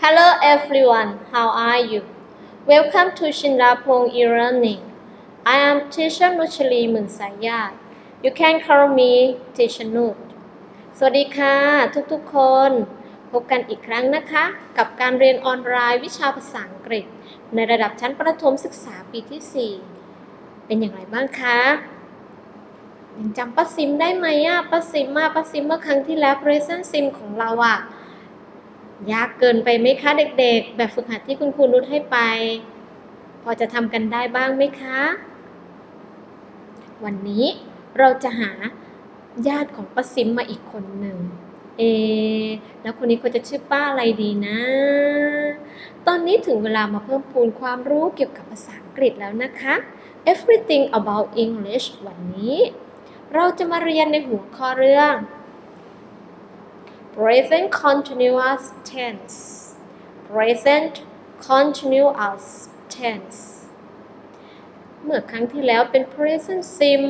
Hello everyone, how are you? Welcome to Shinrapong e-learning. I am teacher Nuchali Munsayat. You can call me teacher Nut. สวัสดีค่ะ ทุกๆคน พบกันอีกครั้งนะคะ กับการเรียนออนไลน์วิชาภาษาอังกฤษ ในระดับชั้นประถมศึกษาปีที่ 4 เป็นอย่างไรบ้างคะยังจำป้าซิมได้ไหมอะป้าซิมมาป้าซิมเมื่อครั้งที่แล้ว present sim ของเราอะ ยากเกินไปไหมคะเด็กๆ แบบฝึกหัดที่คุณครูนุชให้ไป พอจะทำกันได้บ้างไหมคะ วันนี้เราจะหาญาติของป้าซิมมาอีกคนหนึ่ง เอ แล้วคนนี้เขาจะชื่อป้าอะไรดีนะ ตอนนี้ถึงเวลามาเพิ่มพูนความรู้เกี่ยวกับภาษาอังกฤษแล้วนะคะ Everything about English วันนี้ เราจะมาเรียนในหัวข้อเรื่อง present continuous tense present continuous tense เมื่อครั้งที่แล้วเป็น present sim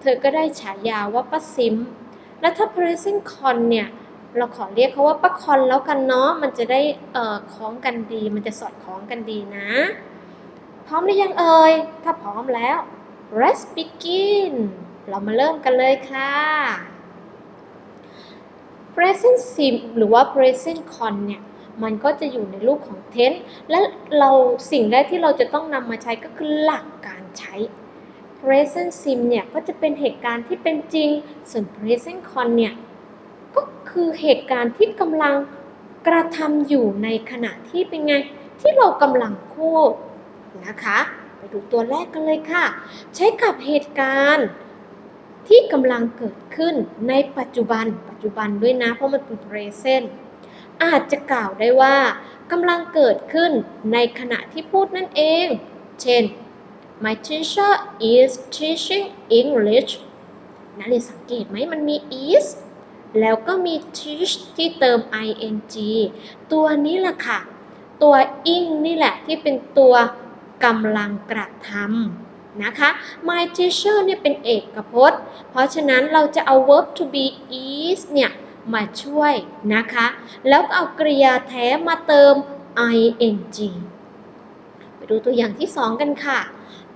เธอก็ได้ฉายาว่าป้าซิม แล้วถ้า present con เนี่ย เราขอเรียกเขาว่าป้าคอนแล้วกันเนาะ มันจะได้เอ่อคล้องกันดี มันจะสอดคล้องกันดีนะ พร้อมหรือยังเอ่ย ถ้าพร้อมแล้ว let's begin เรามาเริ่มกันเลยค่ะ present sim หรือว่า present con เนี่ยมันก็จะอยู่ในรูปของ tense และเราสิ่งแรกที่เราจะต้องนำมาใช้ก็คือหลักการใช้ present sim เนี่ยก็จะเป็นเหตุการณ์ที่เป็นจริง ส่วน present con เนี่ยก็คือเหตุการณ์ที่กำลังกระทำอยู่ในขณะที่เป็นไง ที่เรากำลังพูดนะคะ ไปดูตัวแรกกันเลยค่ะ ใช้กับเหตุการณ์ ที่กำลังเกิดขึ้นในปัจจุบัน ปัจจุบันด้วยนะ เพราะมันเป็น present อาจจะกล่าวได้ว่ากำลังเกิดขึ้นในขณะที่พูดนั่นเอง เช่น My teacher is teaching English นักเรียนสังเกตไหมมันมี is แล้วก็มี teach ที่เติม ing ตัวนี้แหละค่ะ ตัว ing นี่แหละที่เป็นตัวกำลังกระทำ นะคะ My teacher เนี่ยเป็นเอกพจน์ เพราะฉะนั้นเราจะเอา verb to be is เนี่ยมาช่วยนะคะ แล้วก็เอากริยาแท้มาเติม ing ไปดูตัวอย่างที่สองกันค่ะ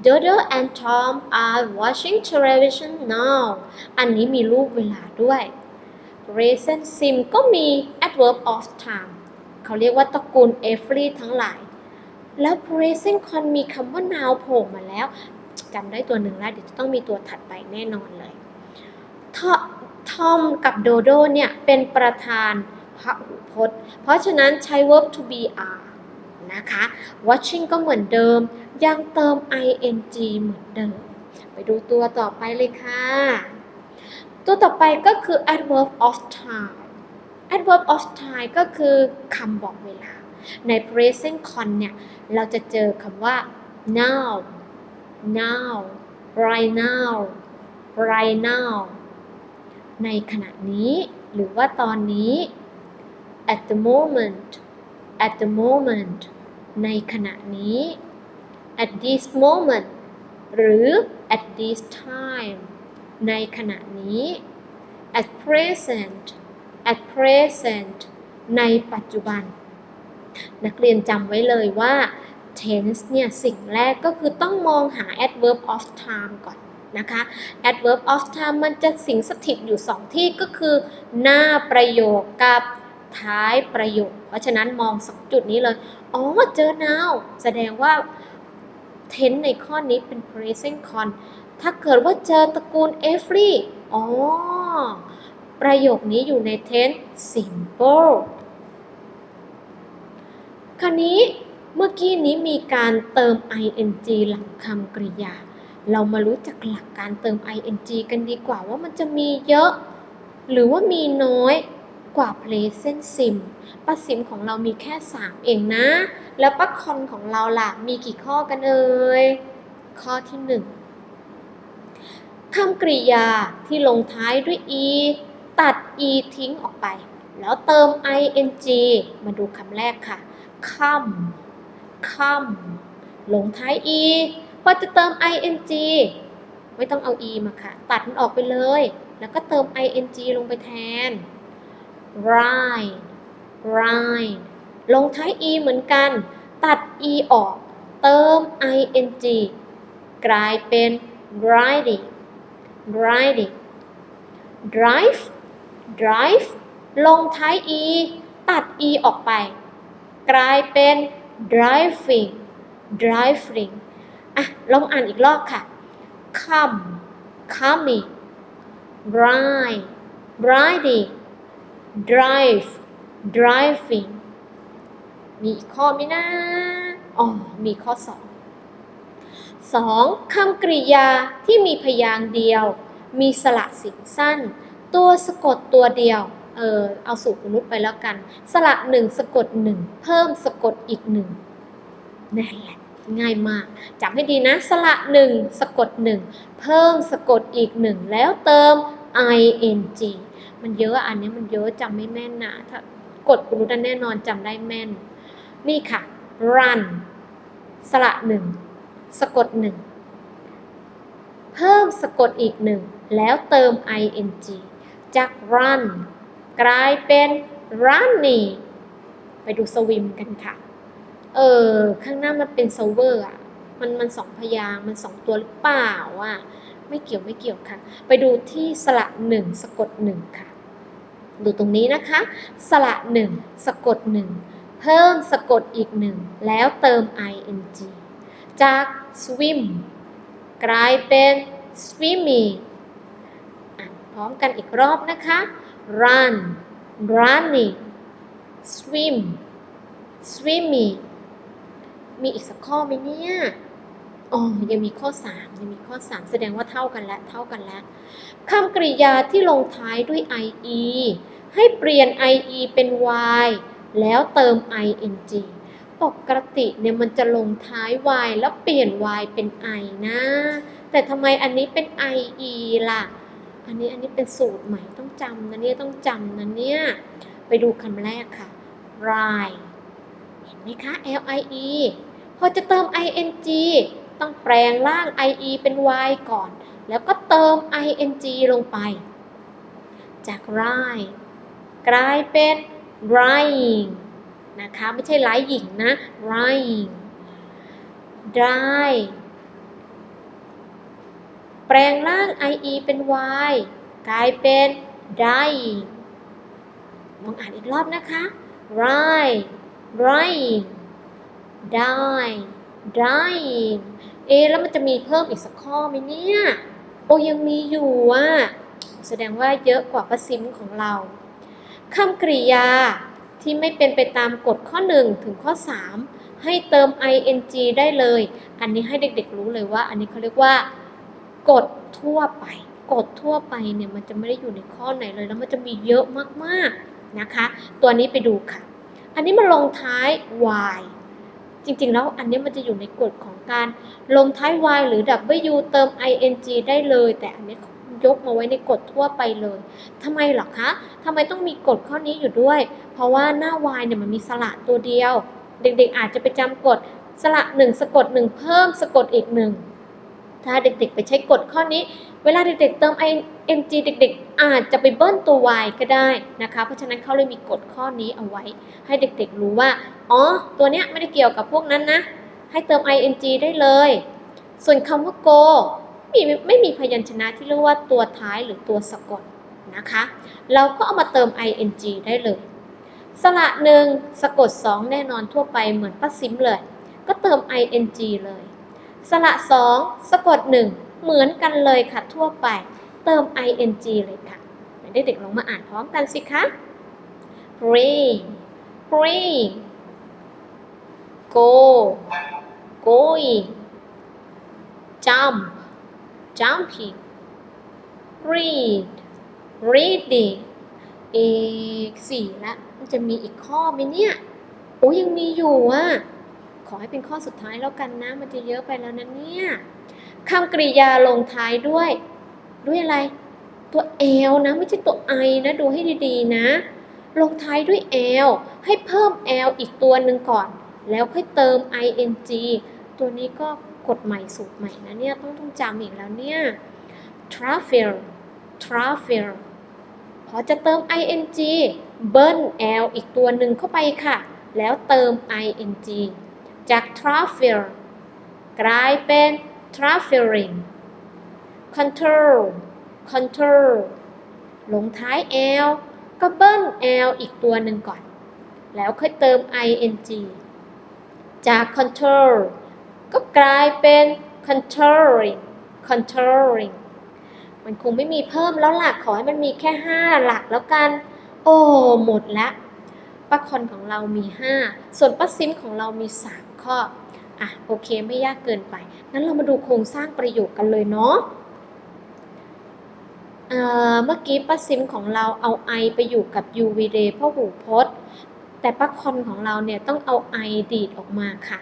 Dodo and Tom are watching television now อันนี้มีรูปเวลาด้วย present sim ก็มี adverb of time เขาเรียกว่าตระกูล every ทั้งหลาย แล้ว present con มีคำว่า now โผล่มาแล้ว จำได้ตัวหนึ่งแล้วเดี๋ยวจะต้องมีตัวถัดไปแน่นอนเลยทอมกับโดโดเนี่ยเป็นประธานพหูพจน์ เพราะฉะนั้นใช้ verb to be are นะคะ watching ก็เหมือนเดิม ยังเติม ing เหมือนเดิม ไปดูตัวต่อไปเลยค่ะ ตัวต่อไปก็คือ adverb of time adverb of time ก็คือคำบอกเวลา ใน present con เนี่ย เราจะเจอคำว่า now now right now right now ในขณะนี้ หรือว่าตอนนี้ at the moment at the moment ในขณะนี้ at this moment หรือ at this time ในขณะนี้ at present at present ในปัจจุบัน นักเรียนจำไว้เลยว่า tense เนี่ยสิ่งแรกก็คือต้องมองหา adverb of time ก่อนนะคะ adverb of time มันจะสิงสถิตอยู่ 2 ที่ก็คือ หน้าประโยคกับท้ายประโยค เพราะฉะนั้นมองสองจุดนี้เลย อ๋อ เจอ now แสดงว่า tense ในข้อนี้เป็น present con ถ้าเกิดว่าเจอตระกูล every อ๋อ ประโยคนี้อยู่ใน tense simple คราวนี้ เมื่อกี้นี้มีการเติม ing หลังคำกริยา เรามารู้จักหลักการเติม ing กันดีกว่าว่ามันจะมีเยอะ หรือว่ามีน้อยกว่า present sim ป้าซิมของเรามีแค่ 3 เองนะ แล้วป้าคอนของเราล่ะ มีกี่ข้อกันเอ่ย ข้อที่ 1คำกริยาที่ลงท้ายด้วย e ตัด e ทิ้งออกไป แล้วเติม ing มาดูคำแรกค่ะ come come ลงท้าย e พอจะเติม ing ไม่ต้องเอา e มาค่ะ ตัดมันออกไปเลย แล้วก็เติม ing ลงไปแทน ride ride ลงท้าย e เหมือนกัน ตัด e ออก เติม ing กลายเป็น riding riding drive drive ลงท้าย e ตัด e ออกไป กลายเป็น driving driving อะลองอ่านอีกรอบค่ะ come coming ride riding drive driving มีข้อไหมนะ อ๋อ มีข้อสองสองคำกริยาที่มีพยางค์เดียว มีสระเสียงสั้น ตัวสะกดตัวเดียว เออเอาสูตรมนุษย์ไปแล้วกัน สระหนึ่งสะกดหนึ่งเพิ่มสะกดอีกหนึ่งนั่นแหละง่ายมากจำให้ดีนะ สระหนึ่งสะกดหนึ่งเพิ่มสะกดอีกหนึ่งแล้วเติม ing มันเยอะอันนี้มันเยอะจำไม่แม่นนะถ้ากดคุณรู้แน่นอนจำได้แม่น นี่ค่ะ run สระหนึ่งสะกดหนึ่งเพิ่มสะกดอีกหนึ่งแล้วเติม ing จาก run กลายเป็น running ไปดูสวิมกันค่ะ เออ ข้างหน้ามันเป็น server อะ มันมันสองพยางมันสองตัวหรือเปล่าอะ ไม่เกี่ยวไม่เกี่ยวค่ะ ไปดูที่สระหนึ่งสะกดหนึ่งค่ะ ดูตรงนี้นะคะ สระหนึ่งสะกดหนึ่งเพิ่มสะกดอีกหนึ่งแล้วเติม ing จาก swim กลายเป็น swimming อ่านพร้อมกันอีกรอบนะคะ run running swim swimming มีอีกสักข้อไหมเนี่ย อ๋อ ยังมีข้อ 3 ยังมีข้อ 3 แสดงว่าเท่ากันแล้ว เท่ากันแล้ว คำกริยาที่ลงท้ายด้วย ie ให้เปลี่ยน ie เป็น y แล้วเติม ing ปกติเนี่ยมันจะลงท้าย y แล้วเปลี่ยน y เป็น i นะ แต่ทำไมอันนี้เป็น ie ล่ะ อันนี้อันนี้เป็นสูตรใหม่ต้องจำนะเนี่ยต้องจำนะเนี่ยไปดูคำแรกค่ะ ride เห็นไหมคะ l i e พอจะเติม ing ต้องแปลงร่าง ie เป็น y ก่อน แล้วก็เติม ing ลงไป จาก ride กลายเป็น riding นะคะ ไม่ใช่ไร้หญิงนะ riding dry ปลงร่าง ie เป็น y กลายเป็น dying ลองอ่านอีกรอบนะคะ ride rying die dying เอแล้วมันจะมีเพิ่มอีกสักข้อไหมเนี่ย โอ้ยังมีอยู่อะ แสดงว่าเยอะกว่าประซิมของเราคำกริยาที่ไม่เป็นไปตามกฎข้อ 1 ถึงข้อ 3 ให้เติม ing ได้เลย อันนี้ให้เด็กๆรู้เลยว่า อันนี้เขาเรียกว่า กฎทั่วไป กฎทั่วไปเนี่ยมันจะไม่ได้อยู่ในข้อไหนเลย แล้วมันจะมีเยอะมากๆนะคะ ตัวนี้ไปดูค่ะ อันนี้มันลงท้าย y จริงๆ แล้วอันนี้มันจะอยู่ในกฎของการลงท้าย y หรือ w เติม ing ได้เลย แต่อันนี้ยกมาไว้ในกฎทั่วไปเลยทำไมหรอคะทำไมต้องมีกฎข้อนี้อยู่ด้วย เพราะว่าหน้า y เนี่ยมันมีสระตัวเดียว เด็กๆ อาจจะไปจำกฎสระหนึ่งสะกดหนึ่งเพิ่มสะกดอีกหนึ่ง ถ้าเด็กๆ ไปใช้กฎข้อนี้ เวลาเด็กๆ เติม ing เด็กๆ อาจจะไปเบิ้ลตัว y ก็ได้นะคะ เพราะฉะนั้นเขาเลยมีกฎข้อนี้เอาไว้ ให้เด็กๆ รู้ว่า อ๋อ ตัวเนี้ยไม่ได้เกี่ยวกับพวกนั้นนะ ให้เติม ing ได้เลย ส่วนคำว่า go ไม่มีไม่มีพยัญชนะที่เรียกว่าตัวท้ายหรือตัวสะกดนะคะ เราก็เอามาเติม ing ได้เลย สระหนึ่งสะกด 2 แน่นอนทั่วไปเหมือนป้าซิมเลย ก็เติม ing เลย สระสองสะกดหนึ่งเหมือนกันเลยค่ะทั่วไป เติม ing เลยค่ะเด็กๆลองมาอ่านพร้อมกันสิคะ green green go going jump jumping read reading อีกสี่ละมันจะมีอีกข้อไหมเนี่ย โอ้ยังมีอยู่อะ ขอให้เป็นข้อสุดท้ายแล้วกันนะ มันจะเยอะไปแล้วนะเนี่ยคำกริยาลงท้ายด้วย ด้วยอะไร ตัว l นะ ไม่ใช่ตัว i นะดูให้ดีๆนะ ลงท้ายด้วย l ให้เพิ่ม l อีกตัวหนึ่งก่อน แล้วค่อยเติม ing ตัวนี้ก็กฎใหม่สูตรใหม่นะเนี่ยต้องต้องจำอีกแล้วเนี่ย travel travel พอจะเติม ing เบิ้ล l อีกตัวหนึ่งเข้าไปค่ะ แล้วเติม ing จาก travel กลายเป็น traveling control control ลงท้าย l ก็เบิ้ล l อีกตัวหนึ่งก่อน แล้วค่อยเติม ing จาก control ก็กลายเป็น controlling controlling มันคงไม่มีเพิ่มแล้วหลักขอให้มันมีแค่ 5 หลักแล้วกัน โอ้ หมดละป้าคอนของเรามี 5 ส่วนป้าซิมของเรามี 3 ข้ออะโอเคไม่ยากเกินไป งั้นเรามาดูโครงสร้างประโยคกันเลยเนาะเเมื่อกี้ป้าซิมของเราเอา I ไปอยู่กับ UV day เพราะหูพจน์แต่ป้าคอนของเราเนี่ยต้องเอา I ดีดออกมาค่ะ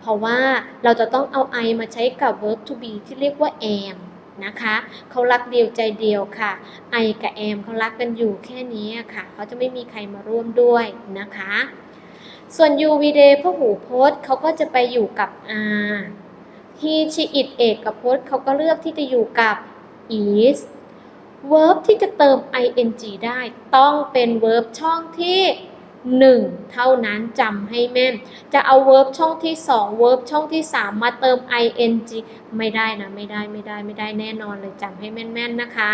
เพราะว่าเราจะต้องเอา I มาใช้กับ verb to be ที่เรียกว่า am นะคะเขารักเดียวใจเดียวค่ะ ไอกับแอมเขารักกันอยู่แค่นี้ค่ะ เขาจะไม่มีใครมาร่วมด้วยนะคะ ส่วน u v d พวกหูพจน์เขาก็จะไปอยู่กับ r he she it เอกกับพจน์เขาก็เลือกที่จะอยู่กับ is verb ที่จะเติม ing ได้ต้องเป็น verb ช่องที่ 1 เท่านั้นจำให้แม่น จะเอา verb ช่องที่ 2 verb ช่องที่ 3 มาเติม ing ไม่ได้นะ ไม่ได้ไม่ได้ไม่ได้แน่นอนเลยจำให้แม่นๆนะคะ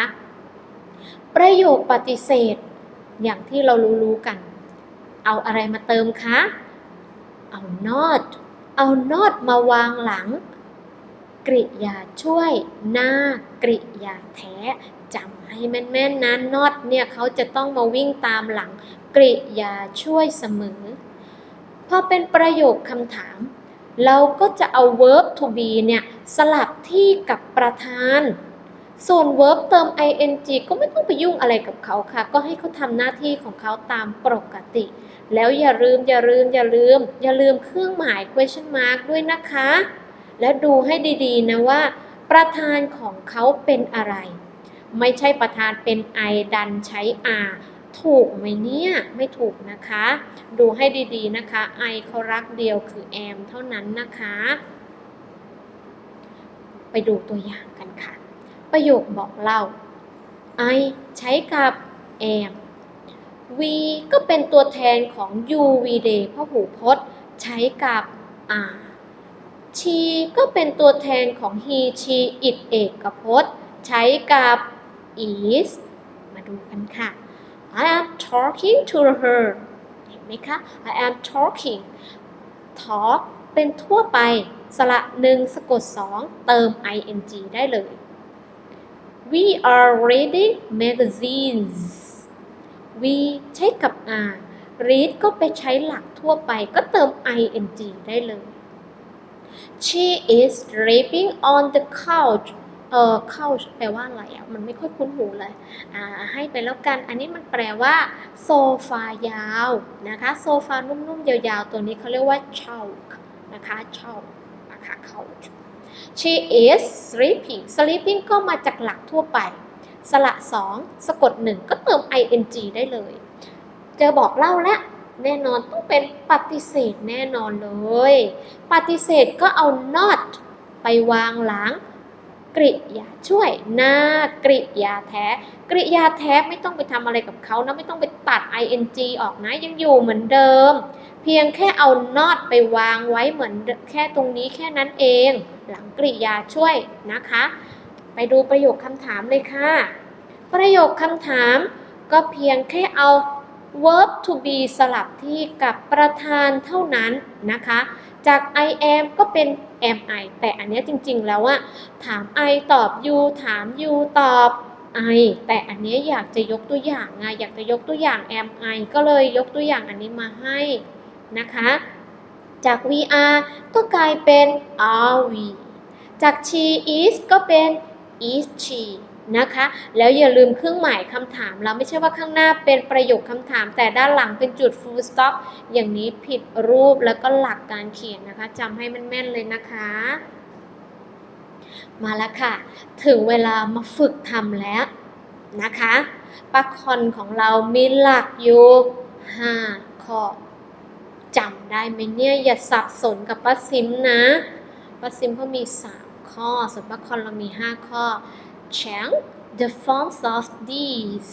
ประโยคปฏิเสธ อย่างที่เรารู้ๆกัน เอาอะไรมาเติมคะ เอา not เอา not มาวางหลัง กริยาช่วยหน้ากริยาแท้จำให้แม่นๆนะ not เนี่ยเขาจะต้องมาวิ่งตามหลัง กริยาช่วยเสมอ พอเป็นประโยคคำถาม เราก็จะเอา verb to be เนี่ยสลับที่กับประธาน ส่วน verb เติม ing ก็ไม่ต้องไปยุ่งอะไรกับเขาค่ะ ก็ให้เขาทำหน้าที่ของเขาตามปกติ แล้วอย่าลืมอย่าลืมอย่าลืม อย่าลืมเครื่องหมาย question mark ด้วยนะคะ และดูให้ดีๆนะว่า ประธานของเขาเป็นอะไร ไม่ใช่ประธานเป็น I ดันใช้ R ถูกไหมเนี่ย ไม่ถูกนะคะ ดูให้ดีๆนะคะไอเขารักเดียวคือแอมเท่านั้นนะคะ ไปดูตัวอย่างกันค่ะ ประโยคบอกเล่า I ใช้กับแอม V ก็เป็นตัวแทนของ UV day พหูพจน์ ใช้กับ R She ก็เป็นตัวแทนของ he she it เอกพจน์ ใช้กับ is มาดูกันค่ะ I am talking to her เห็นไหมคะ I am talking talk เป็นทั่วไป สระหนึ่งสะกดสองเติม ing ได้เลย We are reading magazines we ใช้กับ r read ก็ไปใช้หลักทั่วไปก็เติม ing ได้เลย She is sleeping on the couch เออ couch แปลว่าอะไรอะ มันไม่ค่อยคุ้นหูเลย อ่า ให้ไปแล้วกัน อันนี้มันแปลว่าโซฟายาวนะคะ โซฟานุ่มๆ ยาวๆ ตัวนี้เขาเรียกว่า couch นะคะ couch นะคะ couch she is sleeping sleeping ก็มาจากหลักทั่วไป สระสองสะกดหนึ่งก็เติม ing ได้เลย เจอบอกเล่าแล้วแน่นอนต้องเป็นปฏิเสธแน่นอนเลย ปฏิเสธก็เอา not ไปวางหลังกริยาช่วยหน้ากริยาแท้ กริยาแท้ไม่ต้องไปทำอะไรกับเขานะไม่ต้องไปตัด ing ออกนะยังอยู่เหมือนเดิม เพียงแค่เอา not ไปวางไว้เหมือนแค่ตรงนี้แค่นั้นเอง หลังกริยาช่วยนะคะ ไปดูประโยคคำถามเลยค่ะ ประโยคคำถามก็เพียงแค่เอา verb to be สลับที่กับประธานเท่านั้นนะคะ จาก I am ก็เป็น am I แต่อันนี้จริงๆแล้วอะถาม I ตอบ you ถาม you ตอบ I แต่อันนี้อยากจะยกตัวอย่างไงอยากจะยกตัวอย่าง am I ก็เลยยกตัวอย่างอันนี้มาให้นะคะ จาก VR ก็กลายเป็น are we จาก she is ก็เป็น is she นะคะ แล้วอย่าลืมเครื่องหมายคำถามเราไม่ใช่ว่าข้างหน้าเป็นประโยคคำถาม แต่ด้านหลังเป็นจุด full stop อย่างนี้ผิดรูปแล้วก็หลักการเขียนนะคะจำให้มันแม่นเลยนะคะ มาแล้วค่ะ ถึงเวลามาฝึกทำแล้วนะคะปะคอนของเรามีหลักอยู่5ข้อจำได้ไหมเนี่ย อย่าสับสนกับป้าซิมนะป้าซิมเขามี 3 ข้อ ส่วนป้าคอนเรามี 5 ข้อ Chang the forms of these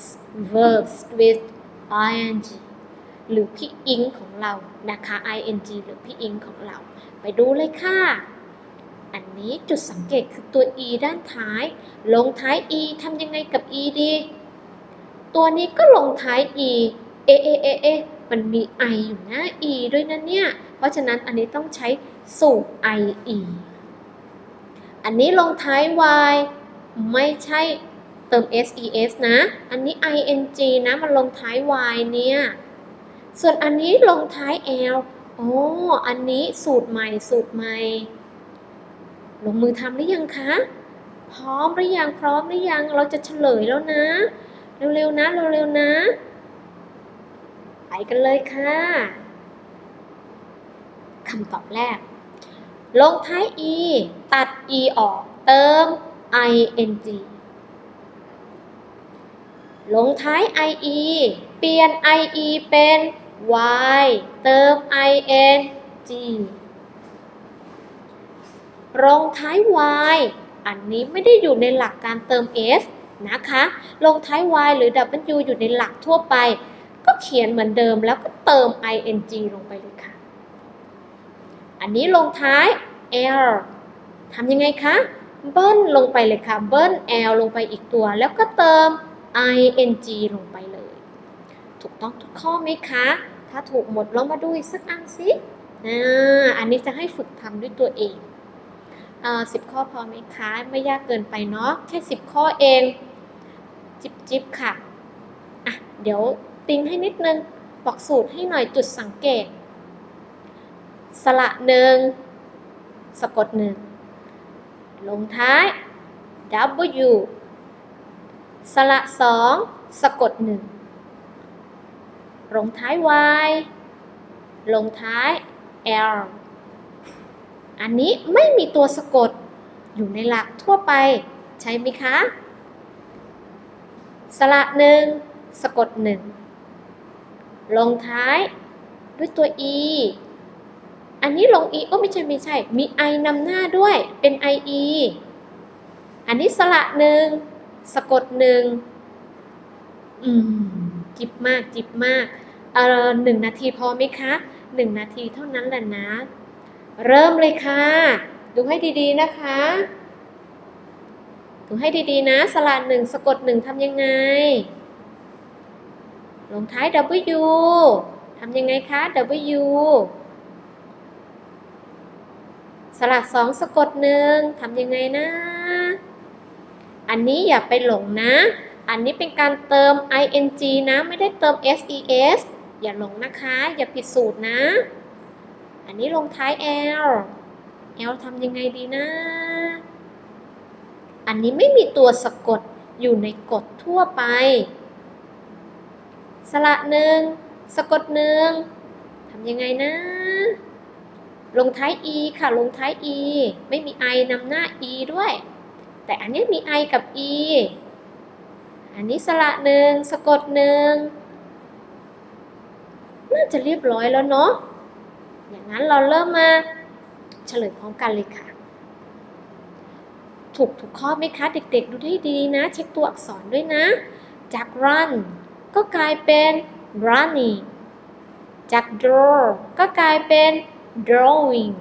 verbs with ing หรือพี่อิงของเรานะคะ ing หรือพี่อิงของเรา ไปดูเลยค่ะ อันนี้จุดสังเกตคือตัว e ด้านท้าย ลงท้าย e ทำยังไงกับ e ดี ตัวนี้ก็ลงท้าย e เอเอเอเอมันมี i อยู่หน้า e ด้วยนะเนี่ย เพราะฉะนั้นอันนี้ต้องใช้สูตร ie อันนี้ลงท้าย y ไม่ใช่เติม ses นะ อันนี้ ing นะ มันลงท้าย y เนี่ย ส่วนอันนี้ลงท้าย l อ๋อ อันนี้สูตรใหม่สูตรใหม่ ลงมือทำหรือยังคะ พร้อมหรือยังพร้อมหรือยัง เราจะเฉลยแล้วนะ เร็วๆนะ เร็วๆนะ ไปกันเลยค่ะคำตอบแรก ลงท้าย e ตัด e ออก เติม ing ลงท้าย ie เปลี่ยน ie เป็น y เติม ing ลงท้าย y อันนี้ไม่ได้อยู่ในหลักการเติม s นะคะ ลงท้าย y หรือ w อยู่ในหลักทั่วไป ก็เขียนเหมือนเดิมแล้วก็เติม ing ลงไปเลย อันนี้ลงท้าย l ทำยังไงคะ เบิ้ลลงไปเลยค่ะ เบิ้ล l ลงไปอีกตัว แล้วก็เติม ing ลงไปเลย ถูกต้องทุกข้อไหมคะ ถ้าถูกหมดลองมาดูอีกสักอันสิอ่าอันนี้จะให้ฝึกทำด้วยตัวเองอ่าสิบข้อพอไหมคะ ไม่ยากเกินไปเนาะ แค่สิบข้อเอง จิบจิบค่ะ อะ เดี๋ยวติ้งให้นิดนึง บอกสูตรให้หน่อยจุดสังเกต สระหนึ่งสะกดหนึ่งลงท้าย W สระสองสะกดหนึ่งลงท้าย y ลงท้าย l อันนี้ไม่มีตัวสะกดอยู่ในหลักทั่วไป ใช่ไหมคะ สระหนึ่งสะกดหนึ่งลงท้ายด้วยตัว e อันนี้ลง e โอ้ไม่ใช่ไม่ใช่ มี i นำหน้าด้วย เป็น ie อันนี้สระหนึ่งสะกดหนึ่งอืม จิบมาก จิบมาก เอ่อหนึ่งนาทีพอไหมคะหนึ่งนาทีเท่านั้นแหละนะ เริ่มเลยค่ะ ดูให้ดีๆนะคะ ดูให้ดีๆนะ สระหนึ่งสะกดหนึ่งทำยังไง ลงท้าย W ทำยังไงคะ W สระสองสะกดหนึ่งทำยังไงนะ อันนี้อย่าไปหลงนะ อันนี้เป็นการเติม ing นะ ไม่ได้เติม ses อย่าหลงนะคะ อย่าผิดสูตรนะ อันนี้ลงท้าย l l ทำยังไงดีนะ อันนี้ไม่มีตัวสะกดอยู่ในกฎทั่วไป สระหนึ่งสะกดหนึ่งทำยังไงนะ ลงท้าย e ค่ะ ลงท้าย e ไม่มี i นำหน้า e ด้วย แต่อันนี้มี i กับ e อันนี้สระหนึ่งสะกดหนึ่งน่าจะเรียบร้อยแล้วเนาะ อย่างนั้นเราเริ่มมาเฉลยพร้อมกันเลยค่ะ ถูกถูกข้อไหมคะ เด็กๆ ดูให้ดีนะ เช็คตัวอักษรด้วยนะ จาก run ก็กลายเป็น running จาก draw ก็กลายเป็น drawing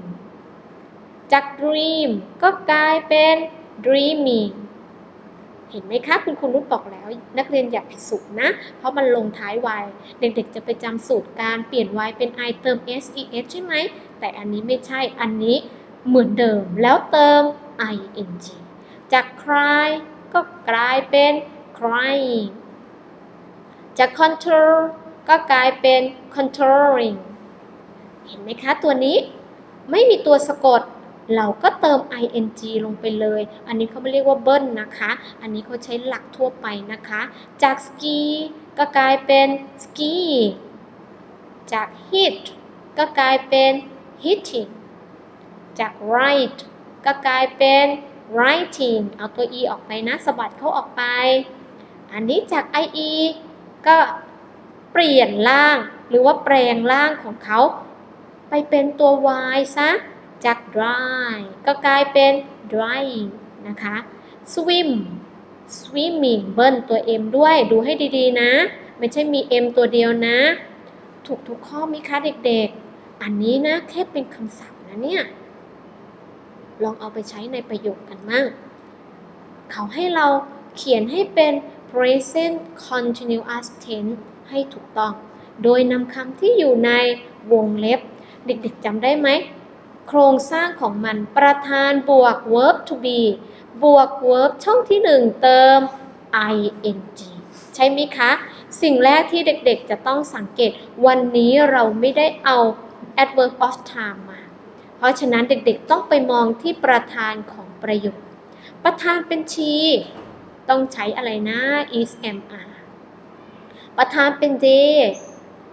จาก dream ก็กลายเป็น dreaming เห็นไหมคะคุณครูนุชบอกแล้ว นักเรียนอย่าผิดสูตรนะ เพราะมันลงท้าย y เด็กๆจะไปจำสูตรการเปลี่ยน y เป็น i เติม s e s ใช่ไหม แต่อันนี้ไม่ใช่อันนี้เหมือนเดิมแล้วเติม ing จาก cry ก็กลายเป็น crying จาก control ก็กลายเป็น controlling เห็นไหมคะตัวนี้ไม่มีตัวสะกด เราก็เติม ing ลงไปเลย อันนี้เขาไม่เรียกว่าเบิ้ลนะคะ อันนี้เขาใช้หลักทั่วไปนะคะ จาก ski ก็กลายเป็น ski จาก hit ก็กลายเป็น hitting จาก write ก็กลายเป็น writing เอาตัว e ออกไปนะสะบัดเขาออกไป อันนี้จาก ie ก็เปลี่ยนร่างหรือว่าแปลงร่างของเขา ไปเป็นตัว y ซะจาก dry ก็กลายเป็น drying นะคะ swim swimming เบิ้ลตัว m ด้วยดูให้ดีๆนะ ไม่ใช่มี m ตัวเดียวนะ ถูกทุกข้อไหมคะเด็กๆ อันนี้นะแค่เป็นคำศัพท์นะเนี่ย ลองเอาไปใช้ในประโยคกันมั่งเขาให้เราเขียนให้เป็น present continuous tense ให้ถูกต้อง โดยนำคำที่อยู่ในวงเล็บ เด็กๆจำได้ไหม โครงสร้างของมันประธานบวก verb to be บวก verb ช่องที่หนึ่งเติม ing ใช่ไหมคะ สิ่งแรกที่เด็กๆจะต้องสังเกตวันนี้เราไม่ได้เอา adverb of time มา เพราะฉะนั้นเด็กๆต้องไปมองที่ประธานของประโยค ประธานเป็นชี ต้องใช้อะไรนะ is am are ประธานเป็น they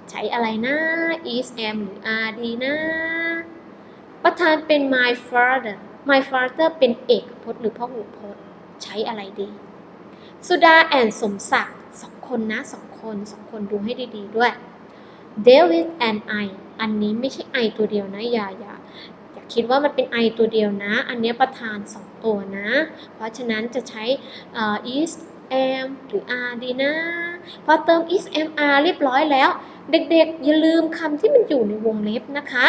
ใช้อะไรนะ is am หรือ are ดีนะ ประธานเป็น my father my father เป็นเอกพจน์หรือพหูพจน์ ใช้อะไรดี สุดาแอนสมศักดิ์สองคนนะสองคนสองคนดูให้ดี ๆ ด้วย David and I อันนี้ไม่ใช่ I ตัวเดียวนะอย่าอย่าอย่าคิดว่ามันเป็น I ตัวเดียวนะ อันนี้ประธานสองตัวนะ เพราะฉะนั้นจะใช้เอ่อ is am หรือ are ดีนะ พอเติม is am are เรียบร้อยแล้ว เด็กๆ อย่าลืมคำที่มันอยู่ในวงเล็บนะคะ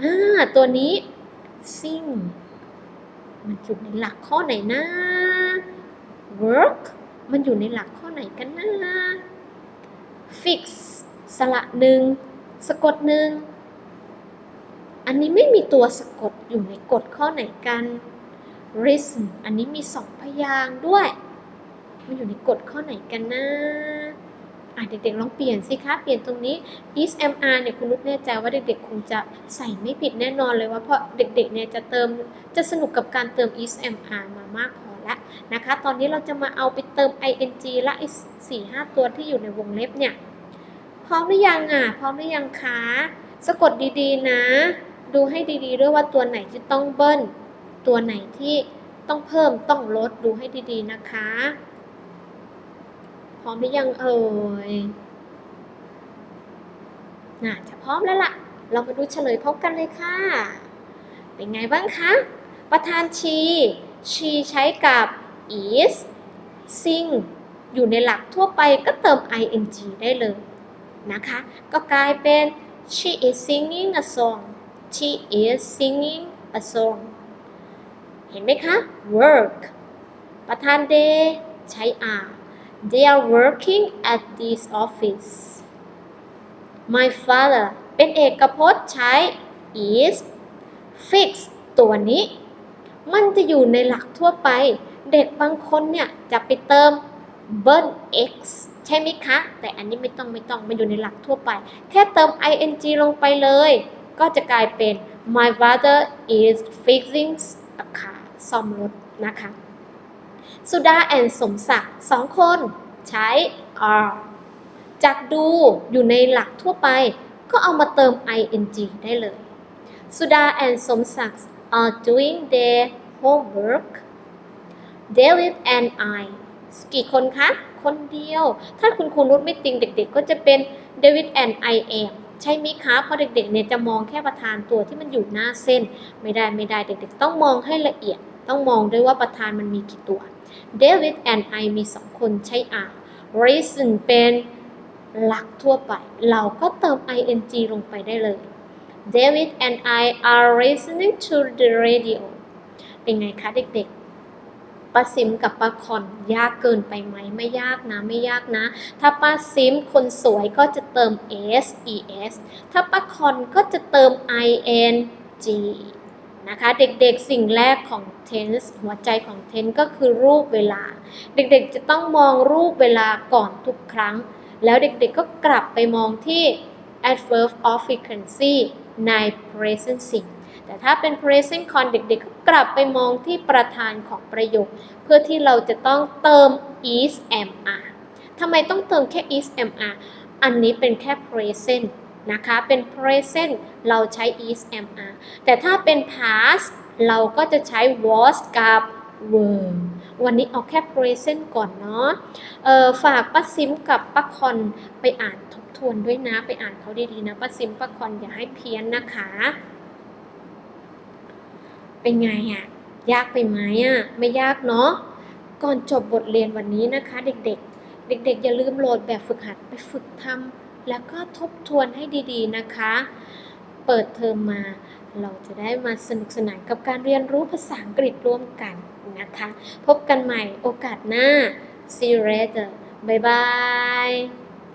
อ่าตัวนี้ sing มันอยู่ในหลักข้อไหนนะ work มันอยู่ในหลักข้อไหนกันนะ fix สระหนึ่งสะกดหนึ่ง อันนี้ไม่มีตัวสะกดอยู่ในกฎข้อไหนกัน reason อันนี้มีสองพยางค์ด้วย มันอยู่ในกฎข้อไหนกันนะอะเด็กๆลองเปลี่ยนสิคะ เปลี่ยนตรงนี้ is am are เนี่ยคุณนุชแน่ใจว่าเด็กๆ คงจะใส่ไม่ผิดแน่นอนเลยว่าเพราะเด็กๆ เนี่ยจะเติมจะสนุกกับการเติม is am are มามากพอแล้วนะคะ ตอนนี้เราจะมาเอาไปเติม ing และไอ้สี่ห้าตัวที่อยู่ในวงเล็บเนี่ย พร้อมหรือยังอะ พร้อมหรือยังคะ สะกดดีๆ นะ ดูให้ดีๆ ด้วยว่าตัวไหนที่ต้องเบิ้ล ตัวไหนที่ต้องเพิ่มต้องลด ดูให้ดีๆ นะคะ พร้อมหรือยังเอ่ยน่าจะพร้อมแล้วล่ะ เรามาดูเฉลยพบกันเลยค่ะ เป็นไงบ้างคะ ประธานชี ชีใช้กับ is sing อยู่ในหลักทั่วไปก็เติม ing ได้เลยนะคะ ก็กลายเป็น she is singing a song she is singing a song เห็นไหมคะ work ประธาน they ใช้ are they are working at this office my father เป็นเอกพจน์ใช้ is fix ตัวนี้ มันจะอยู่ในหลักทั่วไป เด็กบางคนเนี่ยจะไปเติมเบิ้ล x ใช่ไหมคะ แต่อันนี้ไม่ต้องไม่ต้องมันอยู่ในหลักทั่วไป แค่เติม ing ลงไปเลย ก็จะกลายเป็น my father is fixing a car ซ่อมรถนะคะ สุดาแอนสมศักดิ์สองคนใช้ are จากดูอยู่ในหลักทั่วไป ก็เอามาเติม ing ได้เลย สุดาแอนสมศักดิ์ are doing their homework David and I กี่คนคะ คนเดียว ถ้าคุณครูนุชไม่ติงเด็กๆ ก็จะเป็น David and I am ใช่ไหมคะ เพราะเด็กๆ เนี่ยจะมองแค่ประธานตัวที่มันอยู่หน้าเส้น ไม่ได้ไม่ได้เด็กๆ ต้องมองให้ละเอียด ต้องมองด้วยว่าประธานมันมีกี่ตัว David and I มีสองคนใช้ are reason เป็นหลักทั่วไป เราก็เติม ing ลงไปได้เลย David and I are listening to the radio เป็นไงคะเด็กๆป้าซิมกับป้าคอนยากเกินไปไหม ไม่ยากนะ ไม่ยากนะ ถ้าป้าซิมคนสวยก็จะเติม s es ถ้าป้าคอนก็จะเติม ing นะคะ เด็กๆสิ่งแรกของ tense หัวใจของ tense ก็คือรูปเวลา เด็กๆจะต้องมองรูปเวลาก่อนทุกครั้ง แล้วเด็กๆก็กลับไปมองที่ adverb of frequency ใน present simple แต่ถ้าเป็น present con เด็กๆก็กลับไปมองที่ประธานของประโยค เพื่อที่เราจะต้องเติม is am are ทำไมต้องเติมแค่ is am are อันนี้เป็นแค่ present นะคะ เป็น present เราใช้ is am are แต่ถ้าเป็น past เราก็จะใช้ was กับ were วันนี้เอาแค่ present ก่อนเนาะออฝากป้าซิมกับป้าคอนไปอ่านทบทวนด้วยนะ ไปอ่านเขาดีๆนะป้าซิมป้าคอนอย่าให้เพี้ยนนะคะ เป็นไงอะ่ะ ยากไปไหมอะ่ะ ไม่ยากเนาะ ก่อนจบบทเรียนวันนี้นะคะ เด็กๆ เด็กๆ อย่าลืมโหลดแบบฝึกหัดไปฝึกทำ แล้วก็ทบทวนให้ดีๆนะคะ เปิดเทอมมา เราจะได้มาสนุกสนานกับการเรียนรู้ภาษาอังกฤษร่วมกันนะคะ พบกันใหม่โอกาสหน้า see you later บ๊ายบาย